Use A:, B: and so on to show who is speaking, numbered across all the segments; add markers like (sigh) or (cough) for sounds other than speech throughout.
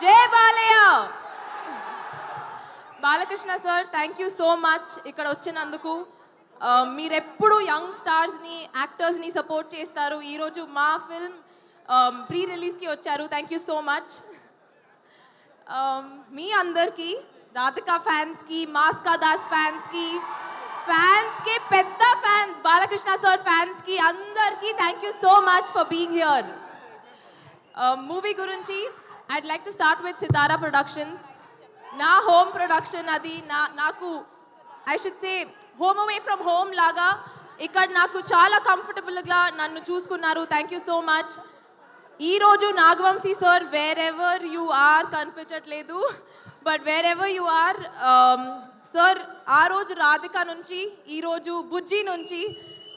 A: జై Balayya. Balakrishna sir thank you so much ఇక్కడ వచ్చినందుకు. మీరెప్పుడు యంగ్ స్టార్స్ని యాక్టర్స్ని సపోర్ట్ చేస్తారు. ఈరోజు మా ఫిల్మ్ ప్రీ రిలీజ్కి వచ్చారు. థ్యాంక్ యూ సో మచ్ మీ అందరికీ రాధికా ఫ్యాన్స్కి మాస్కా దాస్ ఫ్యాన్స్కి ఫ్యాన్స్కి పెద్ద ఫ్యాన్స్ బాలకృష్ణ సార్ ఫ్యాన్స్కి అందరికీ thank you so much for being here movie గురించి I'd like to start with Sithara productions నా హోమ్ ప్రొడక్షన్ అది నా నాకు I should say home away from home లాగా ఇక్కడ నాకు చాలా కంఫర్టబుల్గా నన్ను చూసుకున్నారు. థ్యాంక్ యూ సో మచ్ ఈరోజు Nagavamsi sir wherever you are కనిపించట్లేదు. But wherever you are sir ఆ రోజు రాధిక నుంచి ఈరోజు బుజ్జి నుంచి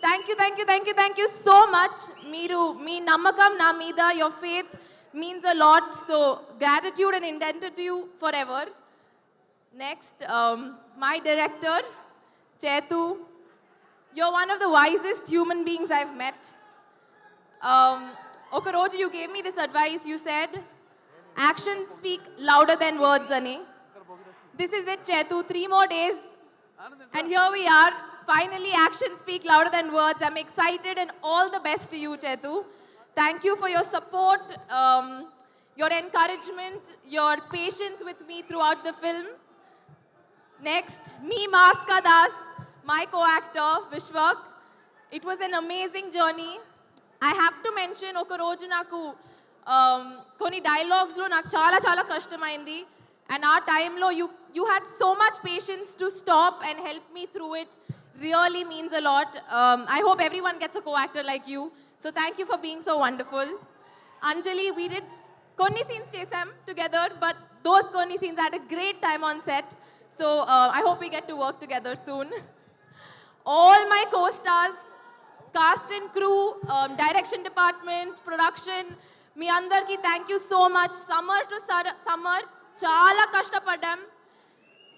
A: thank you thank you thank you thank you so much మీరు మీ నమ్మకం నా మీద your faith means a lot. So gratitude and indebted to you forever. Next, um, my director, Chetu. You're one of the wisest human beings I've met. Um, Okaroji, you gave me this advice. You said, actions speak louder than words, Ani, This is it, Chetu. Three more days. And here we are. Finally, actions speak louder than words. I'm excited and all the best to you, Chetu Thank you for your support, um, your encouragement, your patience with me throughout the film. Next, me, Maska Das, my co-actor, Vishwak. It was an amazing journey. I have to mention ఒక రోజు నాకు um, కొన్ని డైలాగ్స్లో నాకు చాలా చాలా కష్టమైంది and ఆ టైంలో you you had so much patience to stop and help me through it really means a lot I hope every one gets a co actor like you So thank you for being so wonderful Anjali we did కొన్ని scenes చేసాం together but those కొన్ని scenes had a great time on set so I hope we get to work together soon all my co-stars, cast and crew, um, direction department, production, మీ అందరికీ thank you so much summer to summer చాలా కష్టపడ్డాం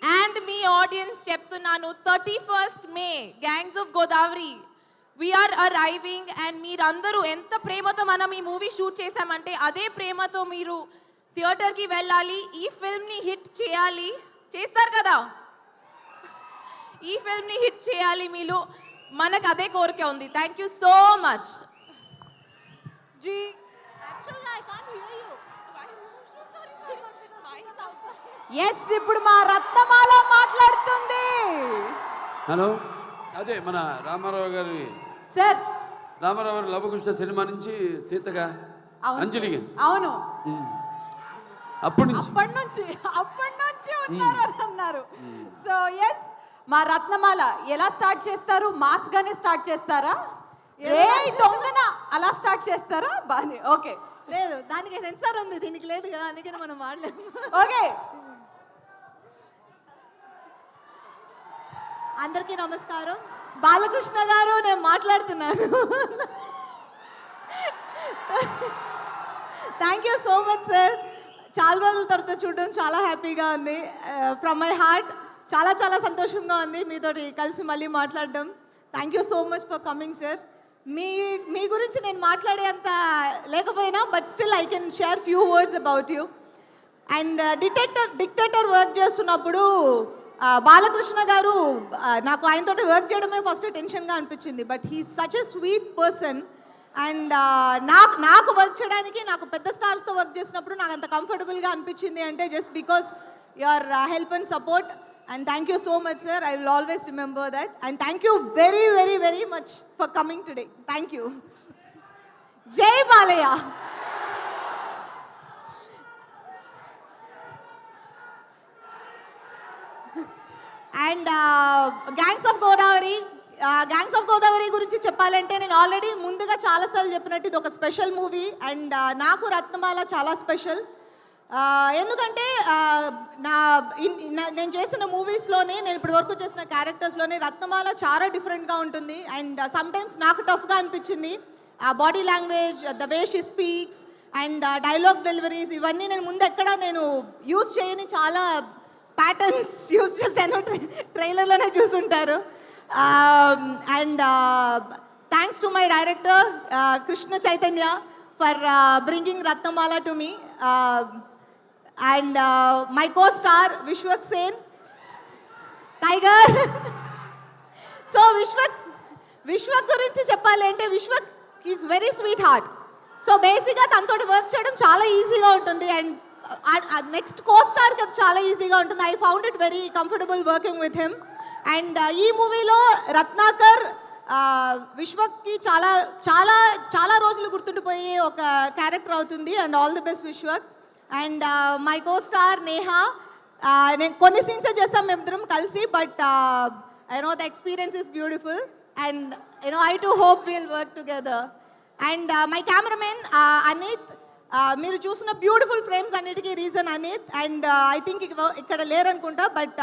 A: and మీ audience చెప్తున్నాను thirty first May Gangs of Godavari we are arriving and మీరందరూ ఎంత ప్రేమతో మనం ఈ మూవీ షూట్ చేశామంటే అదే ప్రేమతో మీరు థియేటర్కి వెళ్ళాలి ఈ ఫిల్మ్ని హిట్ చేయాలి. చేస్తారు కదా? ఈ ఫిల్మ్ని హిట్ చేయాలి మీరు. మనకు అదే కోరిక ఉంది. Thank you so much
B: ji. Yes ఇప్పుడు మా రత్నమాల మాట్లాడుతుంది.
C: హలో అదే మన రామారావు గారి
B: సార్.
C: రామారావు గారి లవకృష్ణ సినిమా నుంచి సీతగా
B: సార్. అవును.
C: అప్పటి నుంచి.
B: అప్పటి నుంచి అప్పటి నుంచి ఉన్నారు అని అన్నారు. సో ఎస్ మా రత్నమాల ఎలా స్టార్ట్ చేస్తారు? మాస్ గానే స్టార్ట్ చేస్తారా? ఏ దొంగన అలా స్టార్ట్ చేస్తారా? బానే ఓకే.
D: లేదు దానికి సెన్సార్ ఉంది దీనికి లేదు కదా అందుకని మనం వాడలేము.
B: ఓకే.
D: అందరికీ నమస్కారం. బాలకృష్ణ గారు నేను మాట్లాడుతున్నాను. Thank you so much sir చాలా రోజుల తర్వాత చూడడం చాలా హ్యాపీగా ఉంది. ఫ్రమ్ మై హార్ట్ చాలా చాలా సంతోషంగా ఉంది మీతోటి కలిసి మళ్ళీ మాట్లాడడం. Thank you so much for coming sir మీ మీ గురించి నేను మాట్లాడేంత లేకపోయినా but still I can share few words about you and detector dictator work చేస్తున్నప్పుడు బాలకృష్ణ గారు నాకు ఆయనతో వర్క్ చేయడమే ఫస్ట్ టెన్షన్గా అనిపించింది. But he such a sweet person and నాకు నాకు వర్క్ చేయడానికి నాకు పెద్ద స్టార్స్తో వర్క్ చేసినప్పుడు నాకు అంత కంఫర్టబుల్గా అనిపించింది అంటే just because your help and support and thank you so much sir I will always remember that and thank you very very very much for coming today thank you జై Balayya and Gangs of Godavari Gangs of Godavari గురించి చెప్పాలంటే నేను already ముందుగా చాలాసార్లు చెప్పినట్టు ఇది ఒక special movie and నాకు రత్నమాల చాలా స్పెషల్ uh, ఎందుకంటే uh, నా ఇన్- నేను చేసిన మూవీస్లోనే నేను ఇప్పటి వరకు చేసిన క్యారెక్టర్స్లోనే రత్నమాల చాలా డిఫరెంట్గా ఉంటుంది. అండ్ సమ్టైమ్స్ uh, నాకు టఫ్గా అనిపించింది. ఆ body language the way she speaks and dialogue deliveries ఇవన్నీ నేను ముందు ఎక్కడ నేను యూజ్ చేయని చాలా ప్యాటర్న్స్ యూజ్ (laughs) చేశాను ట్రైలర్లోనే చూసుంటారు. And thanks to my director Krishna Chaitanya for bringing Ratnamala to me and my co star Vishwak Sen tiger so Vishwak Vishwak గురించి చెప్పాలి అంటే Vishwak is very sweet heart so బేసిక్గా తనతో వర్క్ చేయడం చాలా ఈజీగా ఉంటుంది. అండ్ నెక్స్ట్ కో స్టార్కి అది చాలా ఈజీగా ఉంటుంది. I found it very comfortable working with him and ఈ మూవీలో రత్నాకర్ విశ్వక్కి చాలా చాలా చాలా రోజులు గుర్తుండిపోయే ఒక క్యారెక్టర్ అవుతుంది. And all the best Vishwak. And my co star Neha నేను కొన్ని సీన్సే చేస్తాం మేమిద్దరం కలిసి but I know the experience is beautiful and you know I too hope will work together and my cameraman Anith మీరు చూసిన beautiful frames అన్నిటికీ reason Anith. And I think ఇక్కడ లేరనుకుంటా but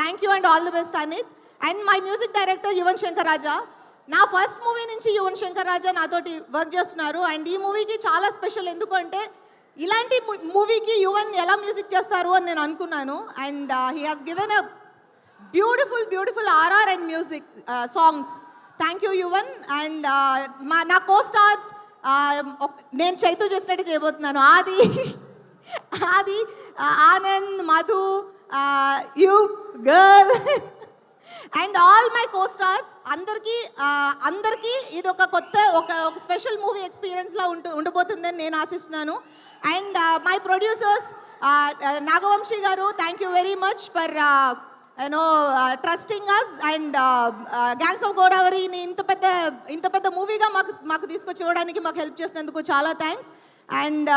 D: thank you and all the best Anith. And my music director Yuvan Shankar Raja నా first movie నుంచి యువన్ శంకర్ రాజా నాతోటి work చేస్తున్నారు. And ఈ మూవీకి చాలా స్పెషల్ ఎందుకంటే ఇలాంటి మూవీకి యువన్ ఎలా మ్యూజిక్ చేస్తారు అని నేను అనుకున్నాను. And he has given a beautiful beautiful RR and music songs thank you Yuvan and మా నా కో స్టార్స్ నేను చైతూ చేసినట్టు చేయబోతున్నాను. Aadi Aadi Anand Madhu you girl and all my co stars అందరికీ అందరికీ ఇది ఒక కొత్త ఒక ఒక స్పెషల్ మూవీ ఎక్స్పీరియన్స్లా ఉంటు ఉండబోతుందని నేను ఆశిస్తున్నాను. అండ్ మై ప్రొడ్యూసర్స్ నాగవంశీ గారు thank you very much for you know trusting us and Gangs of గోదావరిని ఇంత పెద్ద ఇంత పెద్ద మూవీగా మాకు మాకు తీసుకొచ్చి ఇవ్వడానికి మాకు హెల్ప్ చేసినందుకు చాలా thanks and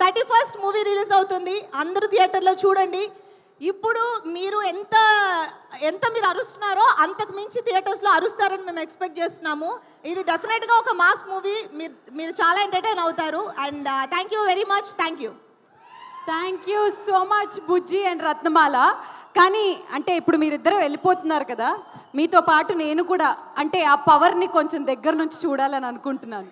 D: thirty first movie release అవుతుంది. అందరూ థియేటర్లో చూడండి. ఇప్పుడు మీరు ఎంత ఎంత మీరు అరుస్తున్నారో అంతకు మించి థియేటర్స్లో అరుస్తారని మేము ఎక్స్పెక్ట్ చేస్తున్నాము. ఇది డెఫినెట్గా ఒక మాస్ మూవీ మీరు మీరు చాలా ఎంటర్టైన్ అవుతారు. And thank you very much thank you
B: thank you so much Bujji and Ratnamala కానీ అంటే ఇప్పుడు మీరిద్దరు వెళ్ళిపోతున్నారు కదా మీతో పాటు నేను కూడా అంటే ఆ పవర్ని కొంచెం దగ్గర నుంచి చూడాలని అనుకుంటున్నాను.